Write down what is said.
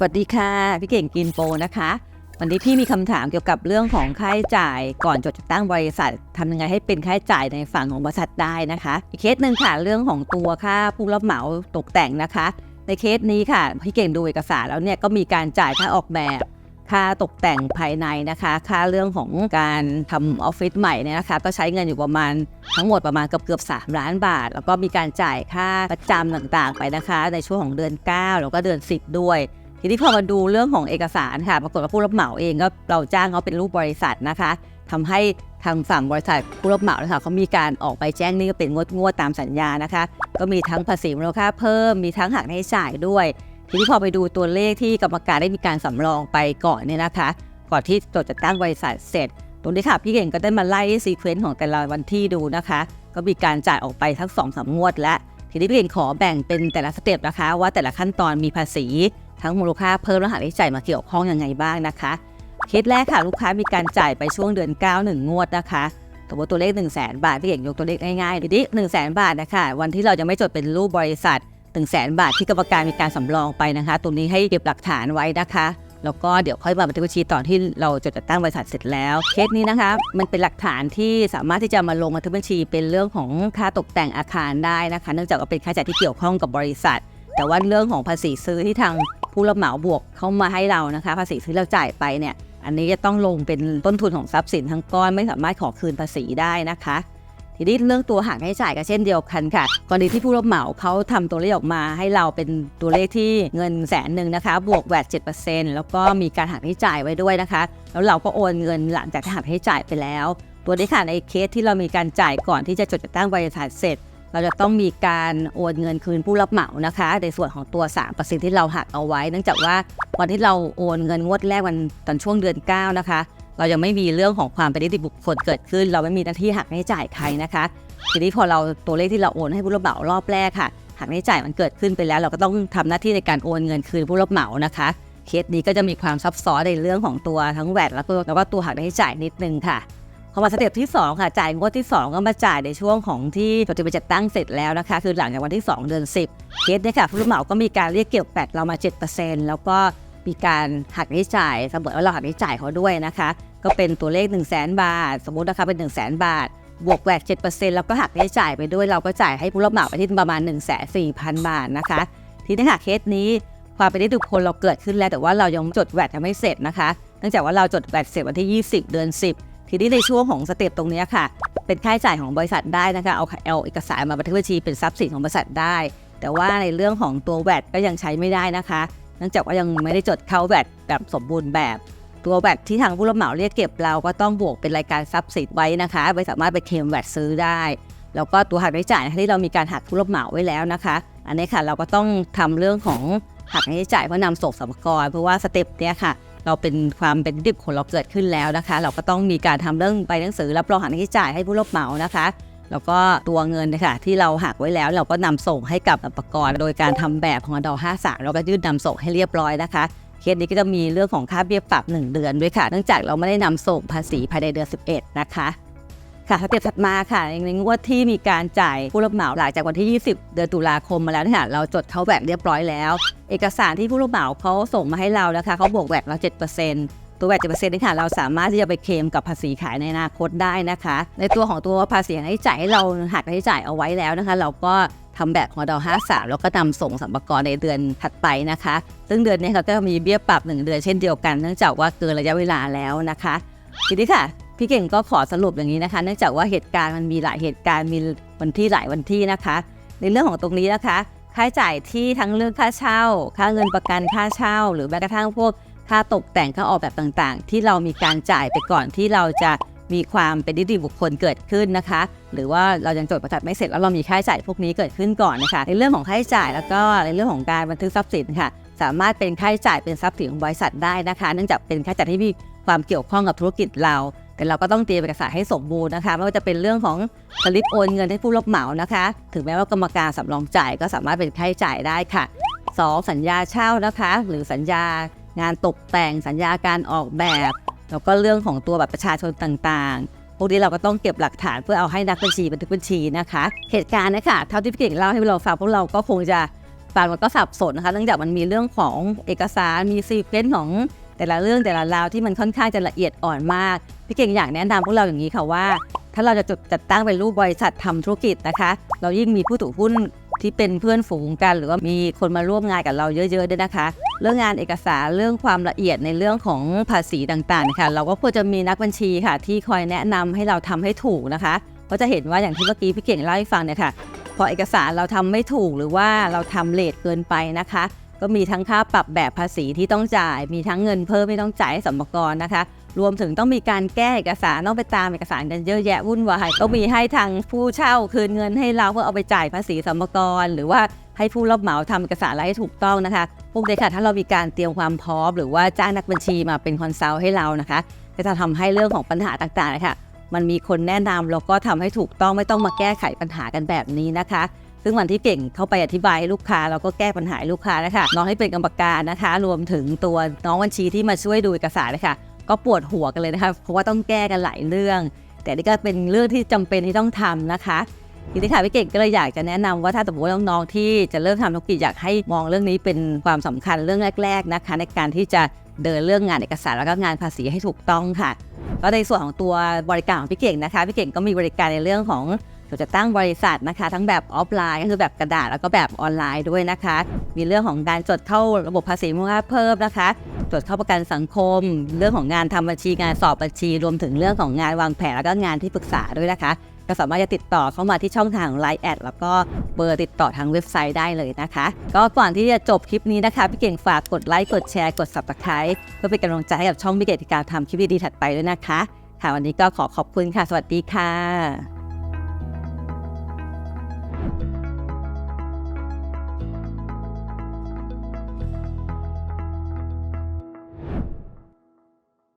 สวัสดีค่ะ พี่เก่งกินโปนะคะ วันนี้พี่มีคำถามเกี่ยวกับเรื่องของค่าใช้จ่ายก่อนจดจัดตั้งบริษัททำยังไงให้เป็นค่าใช้จ่ายในฝั่งของบริษัทได้นะคะ อีกเคสหนึ่งค่ะเรื่องของตัวค่าผู้รับเหมาตกแต่งนะคะ ในเคสนี้ค่ะพี่เก่งดูเอกสารแล้วเนี่ยก็มีการจ่ายค่าออกแบบค่าตกแต่งภายในนะคะ ค่าเรื่องของการทำออฟฟิศใหม่เนี่ยนะคะ ก็ใช้เงินอยู่ประมาณทั้งหมดประมาณเกือบเกือบสามล้านบาท แล้วก็มีการจ่ายค่าประจำต่างๆ ไปนะคะ ในช่วงของเดือน 9 แล้วก็เดือน 10 ด้วย ทีนี้พอมาดูเรื่องของเอกสารค่ะ ปรากฏว่าผู้รับเหมาเองก็เราจ้างเขาเป็นรูปบริษัทนะคะทำให้ทางฝั่งบริษัทผู้รับเหมานะคะเขามีการออกไปแจ้งนี่ก็เป็นงวดงวดตามสัญญานะคะ ก็มีทั้งภาษีมูลค่าเพิ่มมีทั้งหักใช้จ่ายด้วย ทีนี้พอไปดูตัวเลขที่กรรมการได้มีการสำรองไปก่อนเนี่ยนะคะ ก่อนที่จดจัดตั้งบริษัทเสร็จ ตรงนี้ค่ะพี่เก่งก็ได้มาไล่ซีเควนต์ของแต่ละวันที่ดูนะคะ ก็มีการจ่ายออกไปทั้งสองสามงวดและทีนี้พี่เก่งขอแบ่งเป็นแต่ละสเต็ปนะคะ ว่าแต่ละขั้นตอนมีภาษี ทั้งมูลค่าเพิ่มและหักค่าใช้จ่ายมาเกี่ยวข้องยังไงบ้างนะคะเคสแรกค่ะลูกค้ามีการจ่ายไปช่วงเดือน 9 1 งวดนะคะสมมติตัวเลข 1 0 0 0 0แบาทพี่เก่งยกตัวเลขง่ายๆทีนี้1 0 0 0 0แบาทนะคะวันที่เราจะไม่จดเป็นรูปบริษัท 1 0 0 0 0แบาทที่กรรมการมีการสำรองไปนะคะ ตรงนี้ให้เก็บหลักฐานไว้นะคะแล้วก็เดี๋ยวค่อยมาบันทึกบัญชีตอนที่เราจดจัดตั้งบริษัทเสร็จแล้ว เคสนี้นะคะ มันเป็นหลักฐานที่สามารถที่จะมาลงบันทึกบัญชีเป็นเรื่องของค่าตกแต่งอาคารได้นะคะ เนื่องจากว่าเป็นค่าใช้จ่ายที่เกี่ยวข้องกับบริษัท แต่ว่าเรื่องของภาษีซื้อที่ทาง ผู้รับเหมาบวกเข้ามาให้เรานะคะภาษีซื้อเราจ่ายไปเนี่ยอันนี้จะต้องลงเป็นต้นทุนของทรัพย์สินทั้งก้อนไม่สามารถขอคืนภาษีได้นะคะทีนี้เรื่องตัวหักใช้จ่ายก็เช่นเดียวกันค่ะกรณีที่ผู้รับเหมาเขาทำตัวเลขออกมาให้เราเป็นตัวเลขที่เงินแสนหนึ่งนะคะ บวกแวด7%แล้วก็มีการหักใช้จ่ายไว้ด้วยนะคะ แล้วเราก็โอนเงินหลังจากหักใช้จ่ายไปแล้ว ตัวนี้ค่ะในเคสที่เรามีการจ่ายก่อนที่จะจดจัดตั้งบริษัทเสร็จ เราจะต้องมีการโอนเงินคืนผู้รับเหมานะคะ ในส่วนของตัว3%ที่เราหักเอาไว้ เนื่องจากว่าวันที่เราโอนเงินงวดแรกวันตอนช่วงเดือน 9 นะคะ เรายังไม่มีเรื่องของความเป็นนิติบุคคลเกิดขึ้น เราไม่มีหน้าที่หักค่าใช้จ่ายใครนะคะทีนี้พอเราตัวเลขที่เราโอนให้ผู้รับเหมารอบแรกค่ะหักค่าใช้จ่ายมันเกิดขึ้นไปแล้ว เราก็ต้องทำหน้าที่ในการโอนเงินคืนผู้รับเหมานะคะเคสนี้ก็จะมีความซับซ้อนในเรื่องของตัวทั้งแวดแล้วก็แล้วก็ตัวหักค่าใช้จ่ายนิดนึงค่ะ อมาสเต็ปที่ 2 ค่ะ จ่ายงวดที่ 2 ก็มาจ่ายในช่วงของที่จดทะเบียนจัดตั้งเสร็จแล้วนะคะ คือหลังจากวันที่ 2 เดือน 10 เคสเนี่ยค่ะผู้รับเหมาก็มีการเรียกเก็บแปดเรามา 7%แล้วก็มีการหักค่าใช้จ่ายสมอว่าเราหักค่าใช้จ่ายเขาด้วยนะคะ ก็เป็นตัวเลข 1 0 0 0 0แบาท สมมตินะคะเป็น 1 0 0 0 0แบาท บวกแวด7%แล้วก็หักค่าใช้จ่ายไปด้วยเราก็จ่ายให้ผู้รับเหมาไปที่ประมาณ 1 4 0 0 0 0 บาทนะคะ ทีนี้ค่ะเคสนี้ความเป็นนิติบุคคลเราเกิดขึ้นแล้วแต่ว่าเรายังจดแวดยังไม่เสร็จนะคะ เนื่องจากว่าเราจดแวดเสร็จวันที่ 20 เดือน 10 ทีนี้ในช่วงของสเต็ปตรงนี้ค่ะ เป็นค่าใช้จ่ายของบริษัทได้นะคะ เอาเอาเอกสารมาบันทึกบัญชีเป็นทรัพย์สินของบริษัทได้ แต่ว่าในเรื่องของตัวแวดก็ยังใช้ไม่ได้นะคะ เนื่องจากว่ายังไม่ได้จดเข้าแวดแบบสมบูรณ์แบบตัวแวดที่ทางผู้รับเหมาเรียกเก็บเราก็ต้องบวกเป็นรายการทรัพย์สินไว้นะคะไว้สามารถไปเคลมแวดซื้อได้ แล้วก็ตัวหักรายจ่ายที่เรามีการหักผู้รับเหมาไว้แล้วนะคะ อันนี้ค่ะเราก็ต้องทำเรื่องของหักค่าใช้จ่ายเพื่อนำส่งสรรพากรเพราะว่าสเต็ปเนี้ยค่ะ เราเป็นความเป็นดิบของเราเกิดขึ้นแล้วนะคะ เราก็ต้องมีการทำเรื่องใบหนังสือรับรองหักค่าใช้จ่ายให้ผู้รับเหมานะคะแล้วก็ตัวเงินนะคะที่เราหักไว้แล้วเราก็นำส่งให้กับอุปกรณ์ โดยการทำแบบของอดอ53เราก็ยื่นนำส่งให้เรียบร้อยนะคะเคสนี้ก็จะมีเรื่องของค่าเบี้ยปรับ 1 เดือนด้วยค่ะ เนื่องจากเราไม่ได้นำส่งภาษีภายในเดือน 11 นะคะ ค่ะสเต็ปถัดมาค่ะในงวดที่มีการจ่ายผู้รับเหมาหลังจากวันที่ 20 เดือนตุลาคมมาแล้วเนี่ยเราจดเขาแวดเรียบร้อยแล้ว เอกสารที่ผู้รับเหมาเขาส่งมาให้เรานะคะเขาบวกแวดเรา7%ตัวแวด7%นี่ค่ะเราสามารถที่จะไปเคลมกับภาษีขายในอนาคตได้นะคะ ในตัวของตัวภาษีให้จ่ายให้เราหักค่าใช้จ่ายเอาไว้แล้วนะคะ เราก็ทำแบบของเรา53 แล้วก็นำส่งสัมปกรในเดือนถัดไปนะคะ ซึ่งเดือนนี้เขาก็จะมีเบี้ยปรับ 1 เดือนเช่นเดียวกัน เนื่องจากว่าเกินระยะเวลาแล้วนะคะ ทีนี้ค่ะ พี่เก่งก็ขอสรุปอย่างนี้นะคะ เนื่องจากว่าเหตุการณ์มันมีหลายเหตุการณ์มีวันที่หลายวันที่นะคะ ในเรื่องของตรงนี้นะคะ ค่าใช้จ่ายที่ทั้งเรื่องค่าเช่า ค่าเงินประกันค่าเช่า หรือแม้กระทั่งพวกค่าตกแต่งค่าออกแบบต่างๆ ที่เรามีการจ่ายไปก่อนที่เราจะมีความเป็นนิติบุคคลเกิดขึ้นนะคะ หรือว่าเรายังจดประกาศไม่เสร็จแล้วเรามีค่าใช้จ่ายพวกนี้เกิดขึ้นก่อนนะคะ ในเรื่องของค่าใช้จ่ายแล้วก็ในเรื่องของการบันทึกทรัพย์สินค่ะ สามารถเป็นค่าใช้จ่ายเป็นทรัพย์สินของบริษัทได้นะคะ เนื่องจากเป็นค่าใช้จ่ายที่มีความเกี่ยวข้องกับธุรกิจเรา แต่เราก็ต้องเตรียมเอกสารให้สมบูรณ์นะคะ ไม่ว่าจะเป็นเรื่องของสลิปโอนเงินให้ผู้รับเหมานะคะ ถึงแม้ว่ากรรมการสำรองจ่ายก็สามารถเป็นค่าใช้จ่ายได้ค่ะ 2. สัญญาเช่านะคะ หรือสัญญางานตกแต่งสัญญาการออกแบบแล้วก็เรื่องของตัวแบัตรประชาชนต่างๆ พวกนี้เราก็ต้องเก็บหลักฐานเพื่อเอาให้นักบัญชีบันทึกบัญชีนะคะ เหตุการณ์นะคะเท่าที่พี่เก่งเล่าให้เราฟังพวกเราก็คงจะฟังมันก็สับสนนะคะเนื่องจากมันมีเรื่องของเอกสารมีซีเควนต์ของ แต่ละเรื่องแต่ละราวที่มันค่อนข้างจะละเอียดอ่อนมาก พี่เก่งอยากแนะนำพวกเราอย่างนี้ค่ะว่า ถ้าเราจะจดจัดตั้งเป็นรูปบริษัททำธุรกิจนะคะ เรายิ่งมีผู้ถือหุ้นที่เป็นเพื่อนฝูงกัน หรือว่ามีคนมาร่วมงานกับเราเยอะๆด้วยนะคะ เรื่องงานเอกสารเรื่องความละเอียดในเรื่องของภาษีต่างๆค่ะ เราก็ควรจะมีนักบัญชีค่ะ ที่คอยแนะนำให้เราทำให้ถูกนะคะเพราะจะเห็นว่าอย่างที่เมื่อกี้พี่เก่งเล่าให้ฟังเนี่ยค่ะพอเอกสารเราทำไม่ถูกหรือว่าเราทำเลทเกินไปนะคะ ก็มีทั้งค่าปรับแบบภาษีที่ต้องจ่าย มีทั้งเงินเพิ่มไม่ต้องจ่ายให้สมรกรนะคะ รวมถึงต้องมีการแก้เอกสารต้องไปตามเอกสารกันเยอะแยะวุ่นวายต้องมีให้ทางผู้เช่าคืนเงินให้เราเพื่อเอาไปจ่ายภาษีสมรกรหรือว่าให้ผู้รับเหมาทำเอกสารอะไรให้ถูกต้องนะคะ พวกเด็กค่ะถ้าเรามีการเตรียมความพร้อม หรือว่าจ้างนักบัญชีมาเป็นคอนซัลท์ให้เรานะคะ ก็จะทำให้เรื่องของปัญหาต่างๆนะคะมันมีคนแนะนำแล้วก็ทำให้ถูกต้องไม่ต้องมาแก้ไขปัญหากันแบบนี้นะคะ ซึ่งวันที่เก่งเข้าไปอธิบายให้ลูกค้าเราก็แก้ปัญหาลูกค้านะคะน้องให้เป็นกรรมการนะคะ รวมถึงตัวน้องบัญชีที่มาช่วยดูเอกสารนะคะก็ปวดหัวกันเลยนะคะเพราะว่าต้องแก้กันหลายเรื่อง แต่นี่ก็เป็นเรื่องที่จำเป็นที่ต้องทำนะคะทีนี้ค่ะพี่เก่งก็เลยอยากจะแนะนำว่าถ้าสมมติว่าน้องๆที่จะเริ่มทำธุรกิจอยากให้มองเรื่องนี้เป็นความสำคัญเรื่องแรก ๆนะคะ ในการที่จะเดินเรื่องงานเอกสารแล้วก็งานภาษีให้ถูกต้องค่ะ ก็ในส่วนของตัวบริการของพี่เก่งนะคะพี่เก่งก็มีบริการในเรื่องของ เราจะตั้งบริษัทนะคะ ทั้งแบบออฟไลน์ก็คือแบบกระดาษแล้วก็แบบออนไลน์ด้วยนะคะ มีเรื่องของการจดเข้าระบบภาษีมูลค่าเพิ่มนะคะจดเข้าประกันสังคม เรื่องของงานทำบัญชีงานสอบบัญชี รวมถึงเรื่องของงานวางแผนแล้วก็งานที่ปรึกษาด้วยนะคะ ก็สามารถจะติดต่อเข้ามาที่ช่องทางไลน์แอดแล้วก็เบอร์ติดต่อทางเว็บไซต์ได้เลยนะคะ ก็ก่อนที่จะจบคลิปนี้นะคะ พี่เก่งฝากกดไลค์กดแชร์กด subscribe เพื่อเป็นกำลังใจให้กับช่องพี่เก่งในการทำคลิปดีๆถัดไปด้วยนะคะค่ะวันนี้ก็ขอขอบคุณค่ะ สวัสดีค่ะ